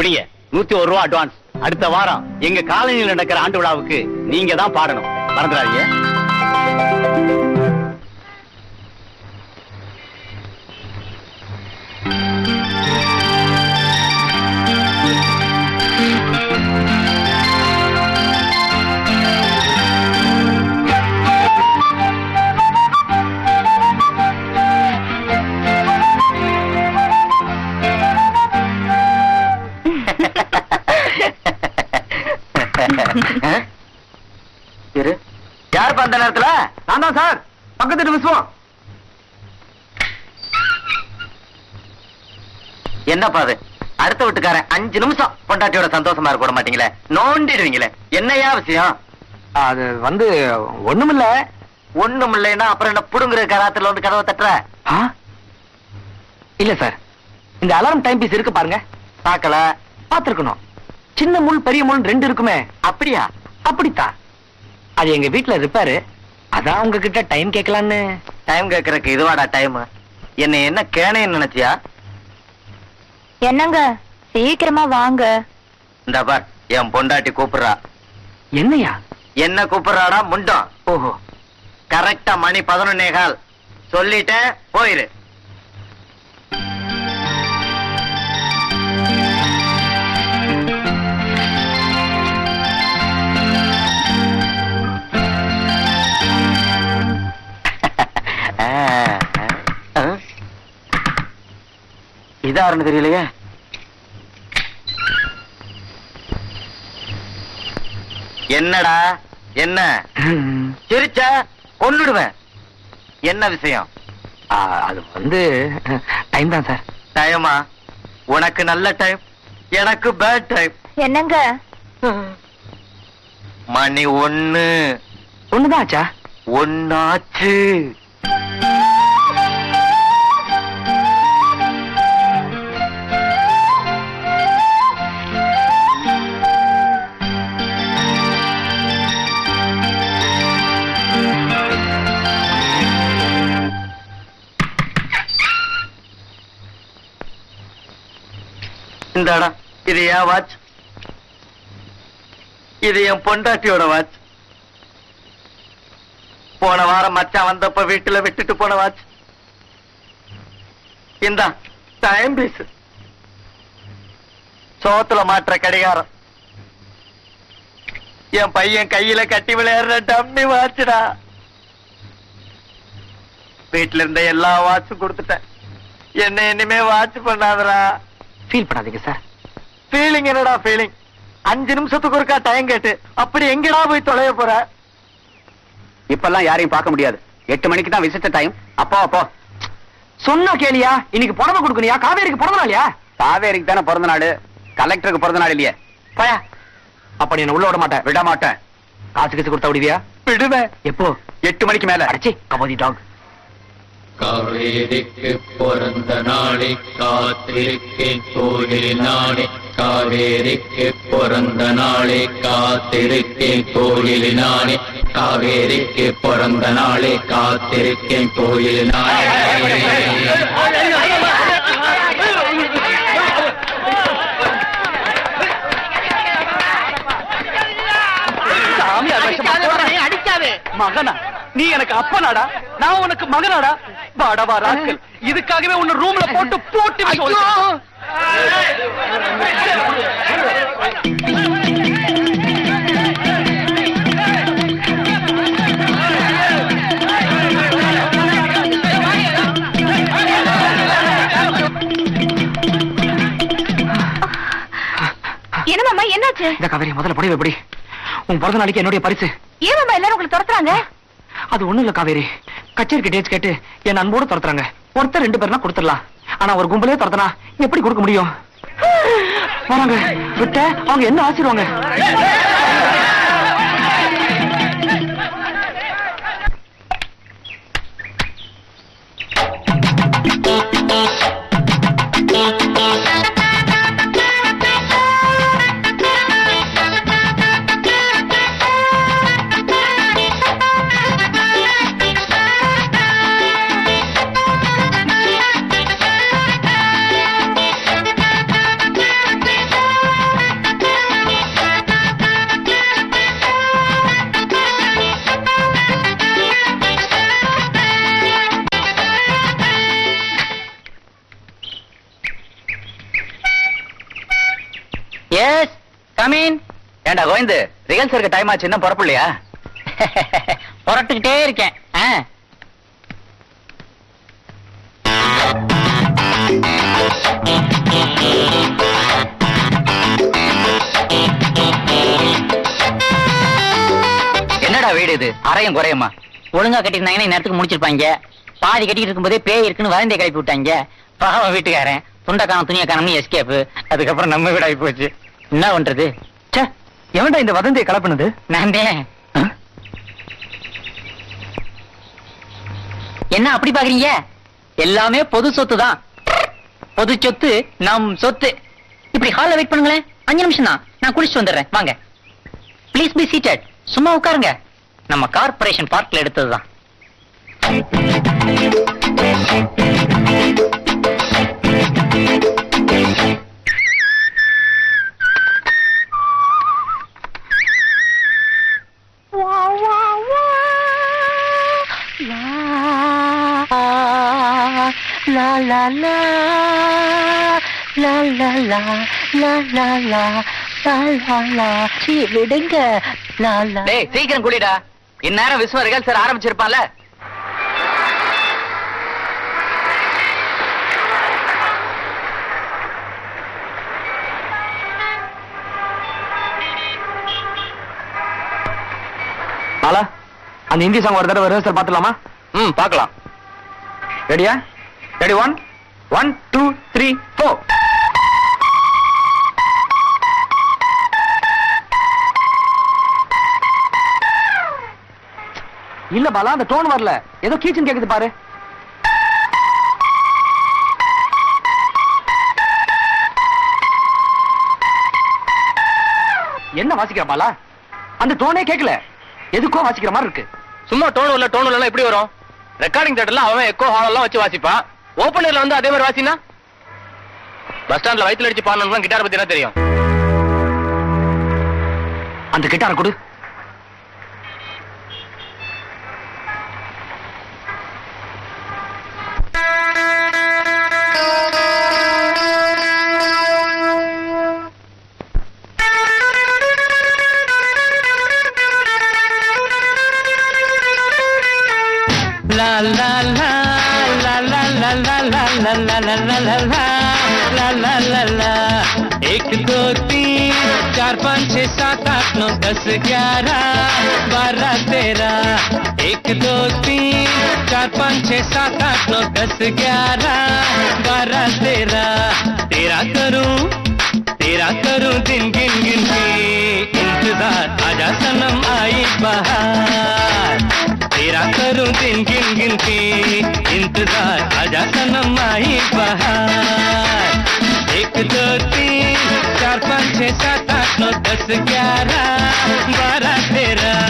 பிடிங்க நூத்தி ஒரு ரூபா அட்வான்ஸ் அடுத்த வாரம் எங்க காலனியில் நடக்கிற ஆண்டு விழாவுக்கு நீங்க தான் பாடணும். மறந்துடாதீங்க. இரு. யாருப்பா அந்த நேரத்துல? நான் தான் சார். பக்கத்து விசுவம். என்னப்பா அது? அடுத்த வீட்டுக்காரன் அஞ்சு நிமிஷம் பொண்டாட்டியோட சந்தோஷமா இருக்க விட மாட்டீங்களே? நோண்டிடுவீங்களே. என்னையா விஷயம்? அது வந்து ஒண்ணுமில்ல. ஒண்ணும் இல்லைன்னா அப்புறம் என்ன புடுங்குற கராத்துல வந்து கதவை தட்டுற? இல்ல சார். இந்த அலாரம் டைம் பீஸ் இருக்கு பாருங்க. பாக்கல பாத்துருக்கணும் சின்ன முள் பெரிய முள் ரெண்டு இருக்குமே. அப்படியா? அப்படித்தான் அது எங்க வீட்ல ரிப்பேரு அதான் உங்ககிட்ட டைம் கேட்கலான்னு. டைம் கேக்குறதுக்கு இதுவாடா டைம் என்ன என்ன கேனேன்னு நினைச்சியா? என்னங்க? சீக்கிரமா வாங்க. இந்த பார் என் பொண்டாட்டி கூப்பிடுறா. என்னையா? என்ன கூப்பிடுறாடா? முண்டம். ஓஹோ. கரெக்டா மணி பதினொன்னே கால். சொல்லிட்டேன் போயிரு. இதாருன்னு தெரியலையே? என்னடா? என்ன? சிரிச்ச? கொன்னுடுவேன். என்ன விஷயம்? அது வந்து டைம் தான் சார் டைமா உனக்கு நல்ல டைம் எனக்கு பேட் டைம் என்னங்க? மணி ஒண்ணு. ஒண்ணுதான் ஆச்சா? ஒன்னாச்சு இந்தாடா இது என் வாட்ச் இது என் பொண்டாட்டியோட வாட்ச் போன வாரம் மச்சான் வந்தப்ப வீட்டுல விட்டுட்டு போன வாட்ச் இந்தா டைம் பீஸ் சோத்துல மாற்ற கடிகாரம். என் பையன் கையில கட்டி விளையாடுற டம்மி வாட்சுடா வீட்டுல இருந்த எல்லா வாட்சும் கொடுத்துட்டேன். என்ன இனிமே வாட்ச் பண்ணாதடா. ஃபீல் பண்ணாதீங்க சார் ஃபீலிங் என்னடா ஃபீலிங் அஞ்சு நிமிஷத்துக்கு ஒருக்கா டைம் கேட்டு அப்படி எங்கடா போய் தொலைய போற? இப்பெல்லாம் யாரையும் பார்க்க முடியாது. எட்டு மணிக்கு தான் விசிட்ட டைம் அப்போ அப்போ. சொன்னா கேளியா? இன்னைக்கு புடவை கொடுக்கணியா காவேரிக்கு பிறந்த நாளியா? காவேரிக்கு தானே பிறந்த நாள். கலெக்டருக்கு பிறந்த நாள் இல்லையே. பயா. அப்ப நீ என்ன உள்ள விட மாட்டேன். விட மாட்டேன். காசு கீசு கொடுத்தா விடுவியா? விடுவேன். எப்போ? எட்டு மணிக்கு மேல. அடைச்சி கபோதி டாக் காவேரிக்கு பிறந்த நாளை காத்திருக்கேன் கோயில் நாளை. காவேரிக்கு பிறந்த நாளை காத்திருக்கேன் கோயில் நாளை. காவேரிக்கு பிறந்த நாளை காத்திருக்கேன் கோயில் நாளை. மகனா? நீ எனக்கு அப்பனாடா? நான் உனக்கு மகனாடா? வாடவா ராஸ்கல்? இதுக்காகவே உன்னை ரூம்ல போட்டு போட்டு என்ன மாமா என்னாச்சு? இந்த காவேரி முதல்ல புடவை எப்படி? உன் பிறந்த நாளைக்கு என்னுடைய பரிசு. ஏன் மாமா எல்லாரும் உங்களை துரத்துறாங்க? அது ஒண்ணு இல்ல காவேரி. கச்சேரிக்கு டேட்ஸ் கேட்டு என் அன்போடு துரத்துறாங்க. ஒருத்தர் ரெண்டு பேர்னா கொடுத்துடலாம். ஆனா ஒரு கும்பலே துரத்தனா எப்படி கொடுக்க முடியும்? வராங்க விட்ட அவங்க என்ன ஆசிடுவாங்க ஏண்டா கோவிந்து? ரிஹர்சலுக்கு டைம் ஆச்சு இன்னும் புறப்படலையா? புரட்டுக்கிட்டே இருக்கேன். ஆ. என்னடா வீடு இது? அறையும் குறையுமா? ஒழுங்கா கட்டிருந்தாங்கன்னா நேரத்துக்கு முடிச்சிருப்பாங்க? பாதி கட்டிட்டு இருக்கும்போதே பேய் இருக்குன்னு வதந்திய கிளப்பி விட்டாங்க. பாவம் வீட்டுக்காரன். துண்டக்கான துணியை காணம்னு எஸ்கேப் அதுக்கப்புறம் நம்ம வீடாகி போச்சு. என்ன பண்றது? சே எவன்டா இந்த வதந்தியை கலப்புனது? நான். என்ன அப்படி பாக்குறீங்க? எல்லாமே பொது சொத்து தான் பொது சொத்து நம் சொத்து. இப்படி ஹால்ல வெயிட் பண்ணுங்களேன். அஞ்சு நிமிஷம் தான். நான் குளிச்சுட்டு வந்துடுறேன். வாங்க. ப்ளீஸ் பி சீட்டட் சும்மா உட்காருங்க. நம்ம கார்ப்பரேஷன் பார்க்ல எடுத்ததுதான். லா லா லா லா லா லா லா லா லா. சீ விடுங்க. லா லா. டேய் சீக்கிரம் குளிடா. இந்நேரம் விஸ்வ ரிஹர்சல் ஆரம்பிச்சிருப்பான்ல ஆலா அந்த ஹிந்தி சாங் ஒரு தடவை ரிஹர்சல் பார்த்துலாமா ம் பார்க்கலாம். ரெடியா ready one one two three four இல்ல பாலா அந்த டோன் வரல. ஏதோ கீச்சன் கேக்குது பாரு. என்ன வாசிக்கிற பாலா? அந்த டோனே கேக்கல. எதுக்கோ வாசிக்கிற மாதிரி இருக்கு. சும்மா டோன் இல்ல டோன் இல்ல எப்படி வரும்? ரெக்கார்டிங் தேட்டர்ல அவன் எக்கோ ஹால் எல்லாம் வச்சு வாசிப்பான். ஓப்பனர்ல வந்து அதே மாதிரி வாசினா? பஸ் ஸ்டாண்ட்ல வயித்துல அடிச்சு பாடணும் கிட்டார் பத்தி என்ன தெரியும்? அந்த கிட்டார கொடு. La la la la la la la la la la la la la la la la la एक दो तीन चार पाँच छः सात आठ नौ दस ग्यारह बारह तेरह एक दो तीन चार पाँच छः सात आठ नौ दस ग्यारह बारह तेरह तेरा करूँ तेरा करूँ दिन गिन गिन के इंतज़ार आजा सनम आई बहार तेरा करूं दिन गिन गिन के इंतजार आजा सनम आई बहार एक दो तीन चार पाँच छः सात आठ नौ दस ग्यारह बारह तेरह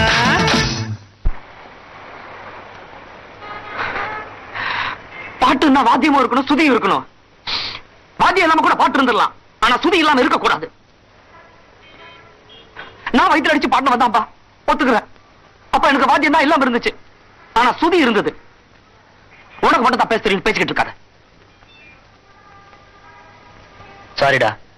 பாட்டுன்னா வாத்தியமும் இருக்கணும் சுதியும் இருக்கணும் வாத்தியம் இல்லாம கூட பாட்டு இருந்துடலாம் ஆனா சுதி இல்லாம இருக்க கூடாது நான் வயிற்றுல அடிச்சு பாட்டு வந்தாப்பா ஒத்துக்கிறேன் அப்ப எனக்கு வாத்தியம் தான் இல்லாம இருந்துச்சு ஆனா சுதி இருந்தது. உனக்கு மட்டும் தான் பேச தெரியும் பேசிக்கிட்டு இருக்காத. சாரிடா